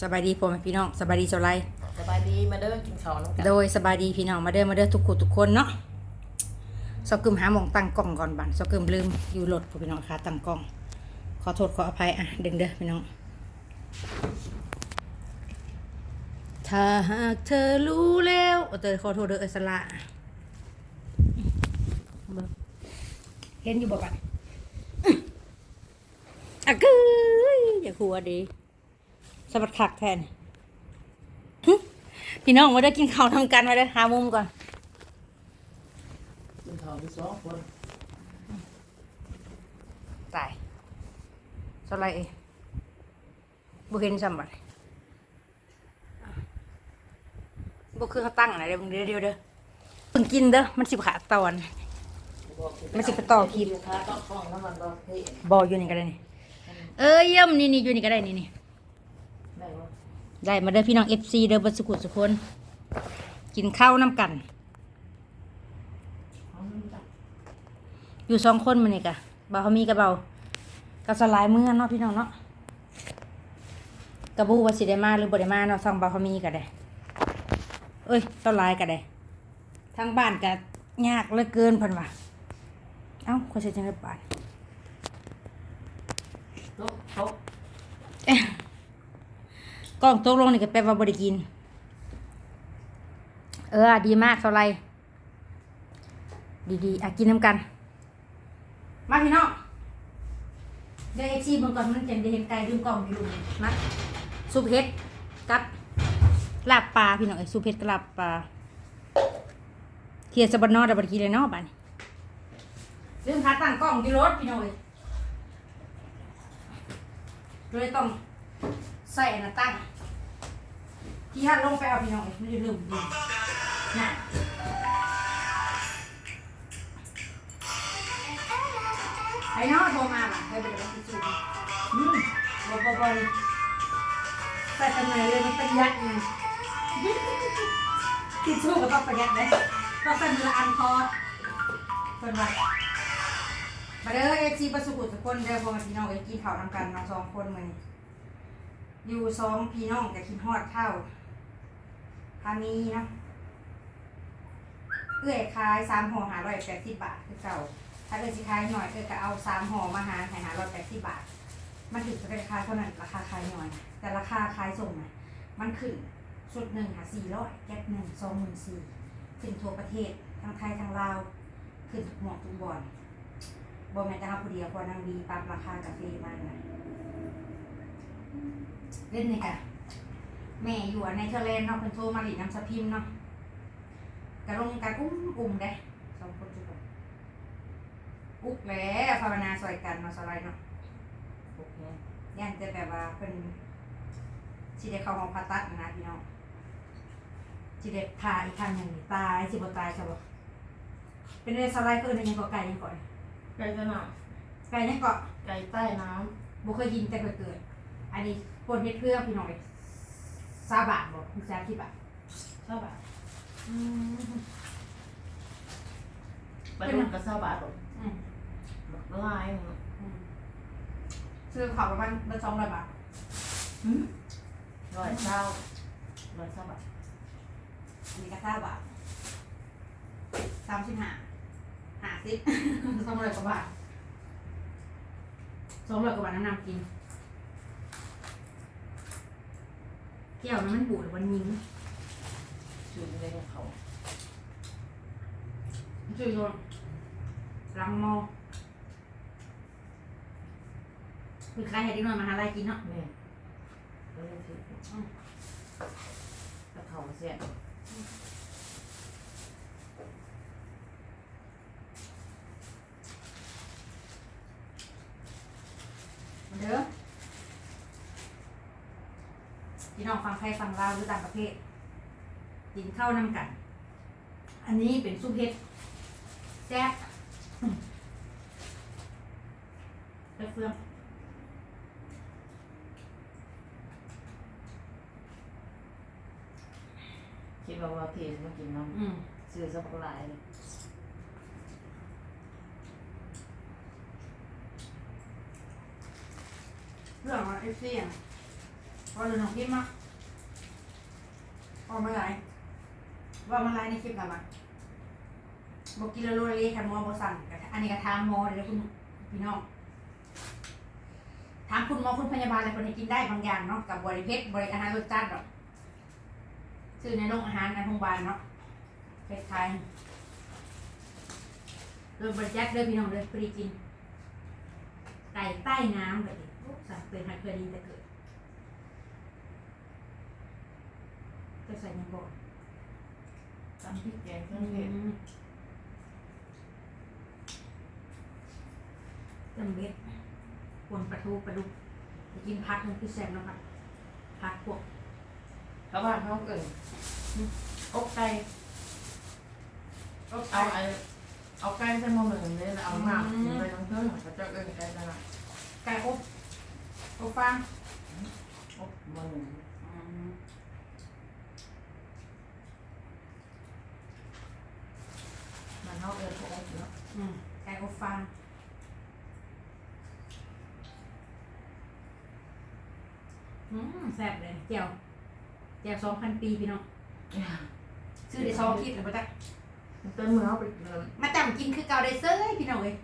สบายดีพ่อแม่พี่น้องสบายดีเจ้าไรสบายดีมาเด้อกินข้าวน้ำกันโดยสบายดีพี่น้องมาเด้อมาเด้อทุกคนทุกคนเนาะสกึมหาหมองตั้งกล้องก่อนบันสกึมลืมอยู่รถพ่อพี่น้องค่ะตั้งกล้อง ขอโทษขออภัยอะดึงเด้อพี่น้อง ถ้าหากเธอรู้แล้วเออเตยขอโทษเด้อเออสละเบิ่งเห็นอยู่บ่บัดอะกึ้ยอย่าหัวดี สะบัดขักแทนพี่น้องมาได้อกินข้าวทำกันมาได้อหามุมก่อนกินข้าวที่สองคนตายสไลด์เองบุเห็นซ้ำบัดบุคือเขาตั้งอะไรเดี๋ยวเดี๋ยวเดี๋ยวเด้อเพิ่งกินเด้อมันสิบขาดตอน มันสิไปต่อคลิปลูกค้าต้องฟ้องน้ำมันบอกพี่บออยู่นี่ก็ได้นี่เอ้ยเยี่ยมนี่นี่อยู่นี่ก็ได้นี่นี่ได้บ่ ได้มาเด้อพี่น้องเอฟซีเด้อบัสุขุสุคนกินข้าวน้ำกัน อยู่สองคนมันนี่กะเบาเขามีกับเบากับสลายมือเนาะพี่น้องเนาะกระบูว่าสิได้มาหรือบ่ได้มาเนาะสั่งเบาเขามีก็ได้เอ้ยสลายก็ได้ทางบ้านก็ยากเหลือเกินพิ่นว่าเอ้าคนใช้จังได๋บาดโต๊ะโต๊ะ กล้องตกลงนี่ก็แปลว่าบ่ได้กิน เออ ดีมากสลายดีๆอะกินน้ำกัน มาพี่น้องเดี๋ยวเอฟซีเบิ่งก่อนมันจะได้เห็นไก่ดึงกล่องอยู่นะซุปเห็ดกับลาบปลาพี่น้องเอ้ซุปเห็ดกับลาบปลาเทียสบันนอดับบันกีเลยเนาะบ้านเรื่องขาตั้งกล้องที่รถพี่น้องเอ้ยเลยต้อง ใส่หน้าตั้งที่ฮัดลงไปเอาพี่น้องไม่ได้ลืมดูน่ะไอ้เนาะโทรมาบ่ะให้ไปดี๋ยวไปซื้ออืมบ่บ่บ่เลยใส่ตำแหน่งเลยมันประหยัดไงทิชชู่ก็ต้องประหยัดเลยต้องใส่มือละอันพอเพิ่นว่ามาเด้อเอฟซีประสุขุทุกคนเด้อพวกันพี่น้องเอ้ยกินข้าวนำกันน้องสองคนมื้อนี้ อยู่สองพี่น้องแต่คิดฮอดเท่าทานี้เนาะเอื้อยขายสามห่อหาร้อยแปดสิบบาทคือเก่า ถ้าเกิดสิขายหน่อยเก็จะเอาสามห่อมาหาขายหาร้อยแปดสิบบาท มันถึงจะราคาเท่านั้นราคาขายหน่อย แต่ราคาขายส่งนะมันขึ้นชุดหนึ่งค่ะสี่ร้อยแก๊สหนึ่งสองหมื่นสี่ขึ้นทั่วประเทศทั้งไทยทั้งลาว ขึ้นทุกหมอกทุกบ่อนบอแม่นจะเอาผู้เดียวพอนางบีปรับราคากาแฟมากนะ เล่นนี่กะแม่อยู่ในเทอร์แลนด์เนาะเป็นโทรมาหลีน้ำสะพิมพ์เนาะกะลงกะอุ้มอุ่มได้สองคนจุกอุกแล้วภาวนาซอยกันเนาะสไลด์เนาะโอเคย่านจะแบบว่าเป็นสิได้เข้าห้องผ่าตัดนะพี่น้องสิได้ผ่าอีกครั้งหนึ่งนี่ตายสิบ่ตายใช่บ่เป็นเรื่องสไลด์ก็เอิ้นยังก่อไก่ยังก่อนไก่สนามไก่ยังเกาะไก่ใต้น้บ่เคยกินแต่เคยเกิด อันนี้ ปนเฮ็ดเครื่องพี่น้องเลยซาบะบ่คือซาที่บาทำเท่าบาทอืมไปดูกระซาบาทหรอกอืมละลายหนึ่งอืมซื้อข้าวประมาณเดือนสองร้อยบาทหืมร้อยเช้าร้อยเช้าบาทอันนี้ก็ซาบะสามสิบห้าห้าสิบ สองร้อยกว่าบาทสองร้อยกว่าบาทน้ำนำกิน เกี่ยวน้ำมันบูดหรือมันยิงชื่อในของเขาช่วยโยนรังมอคือใครให้ดิ้งนอนมาหาอะไรกินเนาะแม่ก็เลยชื่อกระเขาเสีย มาเด้อพี่ น้องฟังไทยฟังลาวหรือต่างประเทศกินข้าวนำกัน อันนี้เป็นซุปเห็ดแซ่บอืมไปเฟืองคิดว่าว่าเพจมากินน้อืมำซื้อสักหลายเลยเรื่องของเอฟซีอะว่าเรื่องของคลิปมั้ง ว่ามาไรว่ามาไรในคลิปกันมั้งบอกกินแล้วรวยเลยค่ะมอบอกสั่งอันนี้ก็ถามมอเลยคุณพี่น้องถามคุณหมอคุณพยาบาลอะไรคนให้กินได้บางอย่างเนาะกับบริเพชรบริอาหารรสจัดหรอกซื้อในโรงอาหารในโรงพยาบาลเนาะเพชรไทยโดยบริจักเด้อพี่น้องเลยฟรีกินไก่ใต้น้ำแบบนี้สั่งเป็นฮัดเคยดีแต่เกิด จะใส่ยังก่อนตำพริกแกงเครื่องเทศจำเบ็ดกวนปลาทูปลาดุกไปกินพักมันคือแซ่บเนาะครับพักพวกชาวบ้านเขาเกิดอกไก่ก็เอาเอาไอ้เอาไก่ใส่หม้อหนึ่งเลยแล้วเอาหมากกินไปทั้งเครื่องเขาจะเอิ้นไก่ตลาดไก่อบอบฟางอกหม้อหนึ่งมันเขาเอิ้นเขาอกเนาะ อืม ไก่อบฟางอืมแซ่บเลยเจียวเจียวสองพันปีพี่น้องซื้อได้สองคิดหรือเปล่าจ๊ะเต้นมือเขาไปเดินมาจำกินคือเก่าได้เซ้ยพี่น้องเอ้ย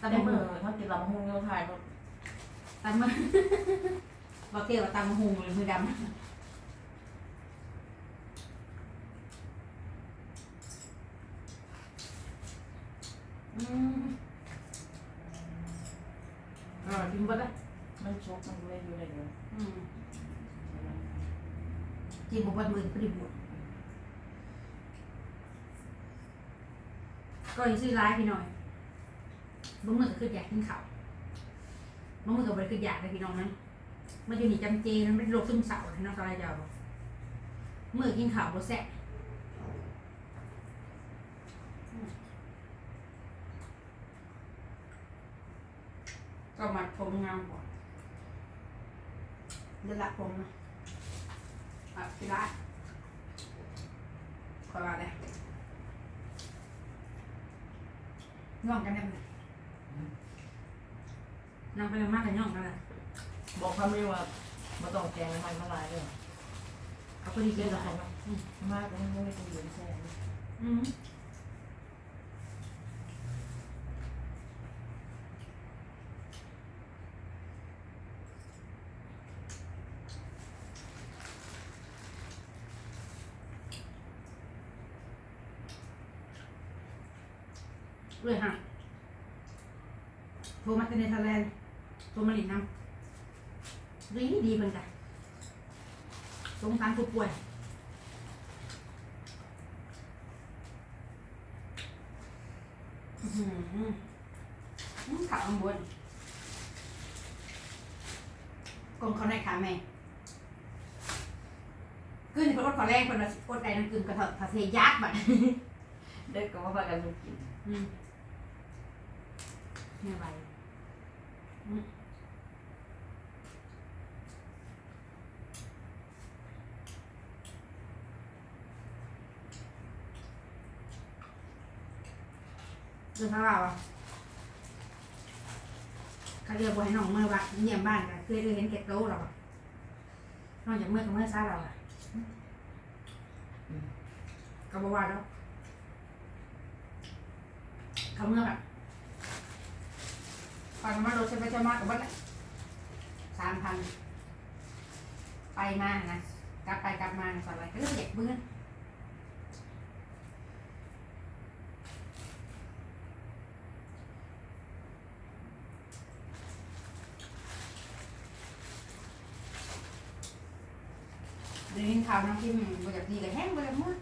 ตำเต้นมืมืออเขากินลำหุ้งเขาทายเขาตำมือบอกเตี้ยวว่าตำหุงเลยมือดำ อืมอร่อยจริงปะจ๊ะมันชกมันเลยอยู่เลยเนาะอืมกินบุบมือพอดีบุก็ยังซื้อร้ายพี่หน่อยบางมือก็คืออยากกินข้าวบางมือก็บ่ไปคืออยากเลยพี่น้องนั้นมันอยู่นี่จำเจมันเป็นโรคซึมเศร้าที่น้องสลายเจ้าบอกมือกินข้าวบ่แซ่บ ก็มัดผมงามกว่าเดี๋ยวละผมนะอะพี่ละขอลาเลยย่องกันได้ไหมน้องไปมากกันย่องกันเลยบอกเขาไม่ว่ามาต้องแกงมันมาลายเลยเอาพอดีเยกินอะเลเลยยมากเลยไม่ได้กินแซ่บอืม เลยฮะโทรมาจากเนเธอร์แลนด์โทรมาหลินน้ำดีดีเหมือนกันสงสารผู้ป่วยอื้อหืออืมขาวข้างบนกลมเขาในขาแม่ขึ้นในพรถขอแรงคนละอดใจน้ำกึ่งกระเถอะทะเทยักษ์แบบเด็กก็มาพากันกินอืมเนี่ยไปอืมเรื่องเท่าไหร่วะเขาเรียกว่าให้น้องเมื่อว่าเยี่ยมบ้านกัน เคยเคยเห็นแก่โต๊ะเราอะนอกจากเมื่อกับเมื่อซ่าเรา อะก็บอกว่าแล้วเขาเมื่อแบบก่อนมารถใช้ไปใช้มากับวันละสามพันไปมานะกลับไปกลับมาสอนอะไรก็เรื่องเด็กเบื่อเดี๋ยวนี้ข่าวน้ำพิมพ์บริจาคดีกับแห้งบริจาคมั่ว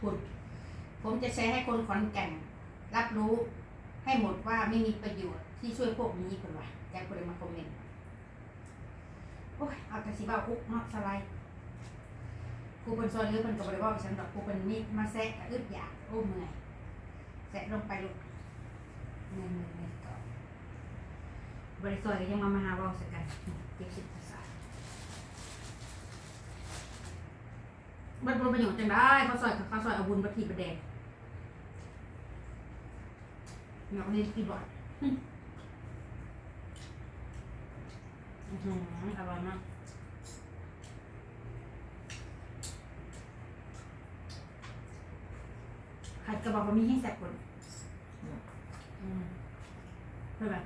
คุณผมจะแชร์ให้คนขอนแก่นรับรู้ให้หมดว่าไม่มีประโยชน์ที่ช่วยพวกนี้คนว่าอยากคนเลยมาคอมเมนต์โอ้ยเอาแต่สิบ่าวคุกเนาะสไลด์กูเป็นซอยหรือเป็นกับบริวารฉันดอกกูเป็นมีดมาแซะอึดอยากโอ้เมื่อยแซะลงไปลูกเมื่อยเมื่อยเมื่อยต่อบริซอยก็ยังมามาหาเว่าสักกันเก็บสิบภา ษาบัดบนประโยชน์จังได้เขาซอยเขาซอยเอาบุญประทีประแดงเนาะนี่กี่บาทอืมอื้อหืออร่อยมากใครกระบอกว่ามีให้แซ่บกว่าอืมเท่าไหร่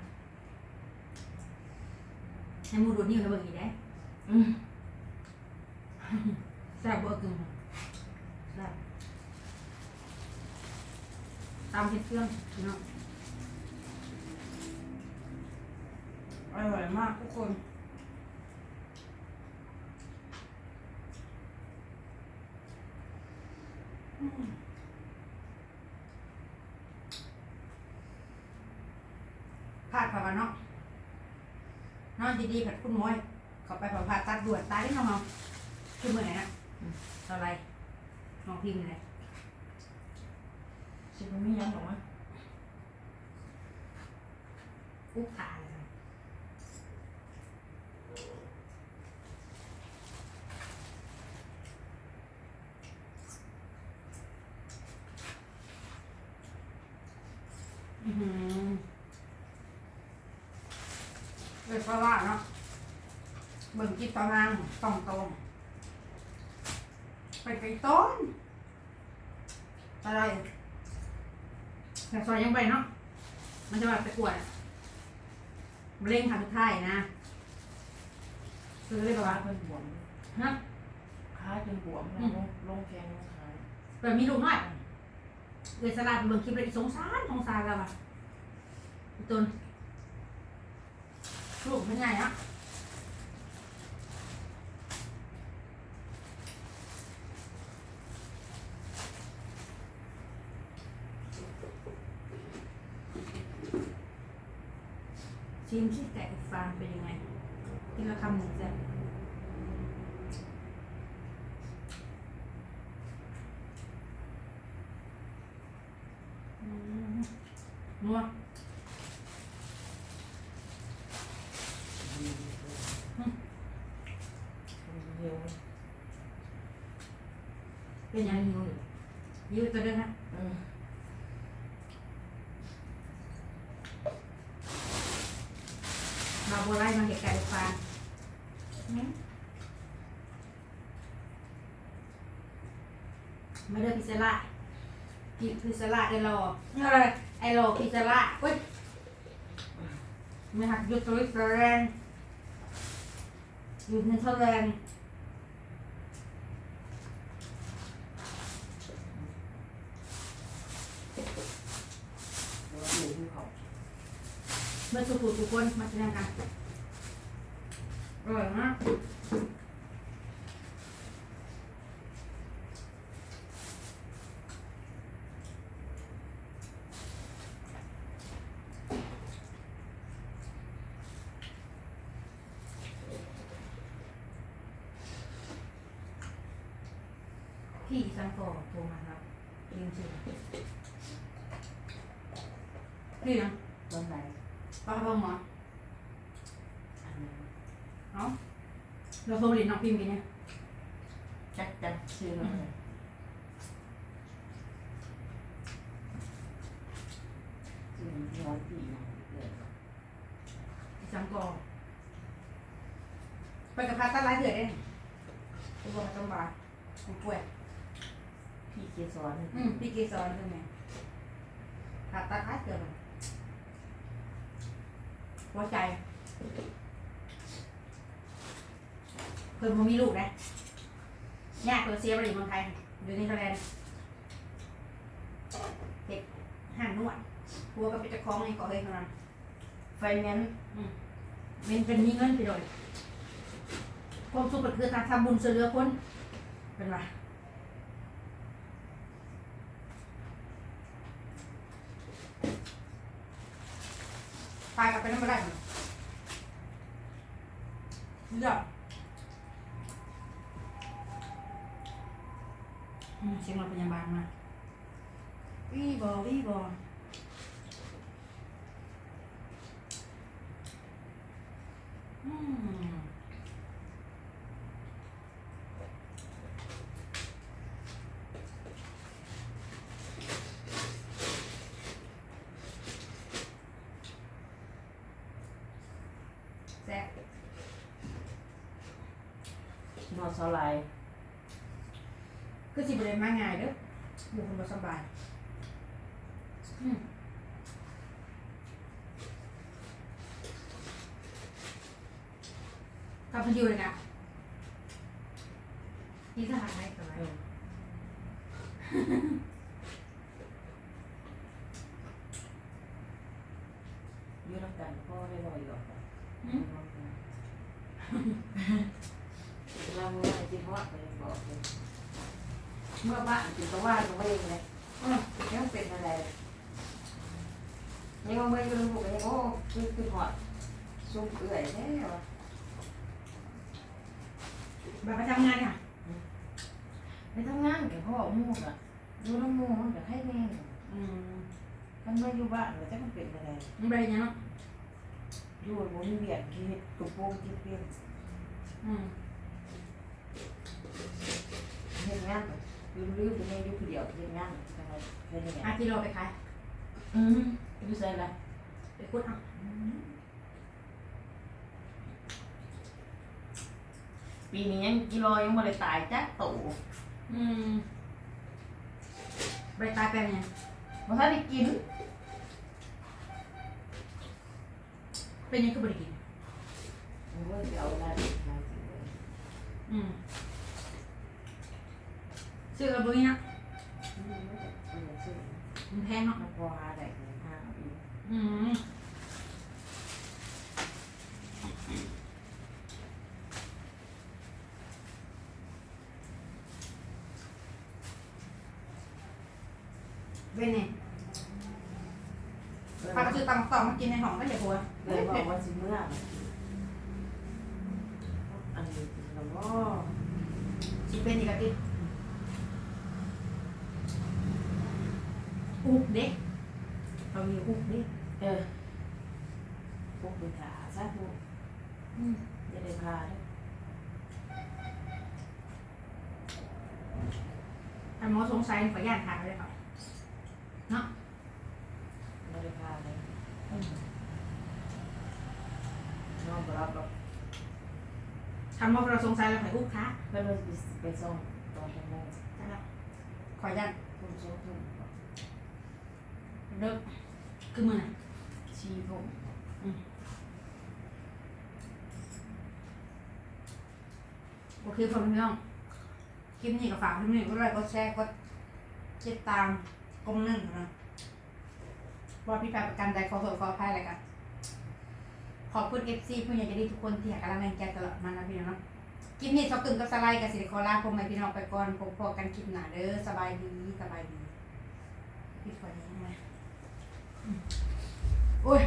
ให้หมูดูดนิ้วให้เบิ่งอีกได้ อืม แซ่บเบอร์กึ่งแซ่บตามเผ็ดเค รื่องเนาะอร่อยมากทุกคนพลาดภาวะเนาะนอนดีๆผัดคุณม้อยเขาไปผ่าผ่าตัดด่วนตายได้น้องๆคือเมื่อไหร่นะเท่าไรน้องพิมพ์เลยสิบไม่ยังหรอกมั้ย อุ๊บขาเลยอือหือ เลยเพราะว่าเนาะเบิ่งจิตตารางตรงตรงๆไปไกลต้นอะไรแต่ซอยยังไปเนาะมันจะแบบไปกวดอะมะเร็งทางสุดท้ายนะคือเรียกขาว่าเป็นบวมฮะขาเป็นบวมแล้วลงลงแขนลงขาแบบมีลูกน้อย เลยสลัดเบิ่งคลิปเลยสงสารสงสารเราอะอีตุนลูกเป็นไงอะชิมที่แตกฟางเป็นยังไงกินละคำหนึ่งจ้ะอืมนัว เดียวเป็นยังหิวอยู่หิวตัวเดิมฮะอืมมาโบไล่มาเห็ดไก่ฟางไม่ได้พิซซ่าล่าพิพิซซ่าล่าไอรอเออไอรอพิซซ่าล่าเว้ยไม่หักหยุดตัวสแลนด์อยู่ในเทอร์แลนด์ แล้วอยู่ที่เขา เมื่อสุขุทุกคนมาแสดงกันอร่อยมากพี่สังโกโทรมาครับจริงจริงพี่นะ ตอนไหน ป้าพ่อหมอ อันนี้ เนาะเราโทรเรียนน้องพิมพ์กันเนี่ยจักจักชื่ออะไรชื่อร้อยปีนะเลยจังกอไปกับพาตัดไล่เถื่อนได้ตัวมาจำบาผมป่วยพี่เกสรอืมพี่เกสรใช่ไหมพาตัดไล่เถื่อนหัวใจ เพิ่นบ่มีลูกนะยากเพิ่นเซียบริมืองไทยอยู่ในทอร์แลนด์เด็กห้างนวดหัวก็ไปจะคล้องในเกาะเลยท่านั้ไฟแนนซ์เป็นเป็นมีเงินไปเลยความสุขก็คือการทำบุญช่วยเรือคนเป็นไรไปกับไปนั่นไม่ได้หรอเลือก เสียงเราพยาบาลมาวีบอวีบออืมแซ่บนอนสลาย คือสิบเลยมาง่ายเด้ออยู่คนบ่สบายอืมกลับมาอยู่เลยนะนี่สถานไหนกันไหมอืมอยู่น้ำกันพ่อได้ลอยหรอก อืม เราไม่ได้จิตว่าไปบอกเลยเมื่อบ้านจิตก็ว่าตัวเองเลย อืม ยังเป็นอะไรยังว่าเมื่ออยู่ลูกเองโอ้คือคือหอดซุ่มเอื่อยแน่วะ แบบประจำงานค่ะ ไปทำงานกับพ่อ มูกอะอยู่น้ำมูกมันก็ให้แน่อืมมันมาอยู่บ้านมันจะมันเป็นอะไรมันเป็นยังไงเนาะอยู่บนเบียดคิดตุ้โป่งคิดเพี้ยนอืมเห็นงานอยู่ลืมตัวเองอยู่คนเดียวเห็นงานจังไรแค่นี้อากิโลไปขายอืมอยู่ใส่ละไปคุดเอาปีนี้ยังกิโลยังไม่ได้ตายจักตู่อืม ใบตายแปลงยังบ่ทันได้กิน เป็นยังก็บริกินโอ้ยเอาได้ทางสิเลยอืมซื้อกับบุ้ยนะอืมไม่ได้เออซื้อมันแพงเนาะ มันพอหาได้เลยห้าปีอืมเว้นเนี่ยปลากระสือตำต่อมากินในห้องก็อย่าหัว เลยบอกว่าสิเมื่ออันนี้แล้วก็ สิ เป็นอีกอะติอุบเด็กเรามีอุบเด็กเออพวกไปขาซะพวกอืมจะได้พาเด้อถ้าหมอสงสัยขออนุญาตถามเลยค่ะไม่ได้พาเลยน้องก็รับหรอกทำหมอเราสงสัยเราขออุบค่ะเพื่อนเราไปไปส่งตอนชั่วโมงนะครับขออนุญาตทุ่มสองทุ่มเลิกคือมือน่ะชีทุ่มโอเคพ่อพี่น้องคลิปนี้ก็ฝากพี่น้องก็ไลค์กดแชร์กดติดตามกลมหนึ่งนะว่าพี่แปประกันใดขอโทษขออภัยอะไรกันขอบคุณเอฟซีผู้ใหญ่ใจดีทุกคนที่ให้กำลังใจตลอดมานะพี่น้องเนาะค ลิปนี้ชอบตื่งกับสไลด์กับสิริคอลาคมไม่พี่น้องไปก่อนพบพอกันคลิปหน้าเด้อสบายดีสบายดีปิดก่อนนี้ไหมโอ้ย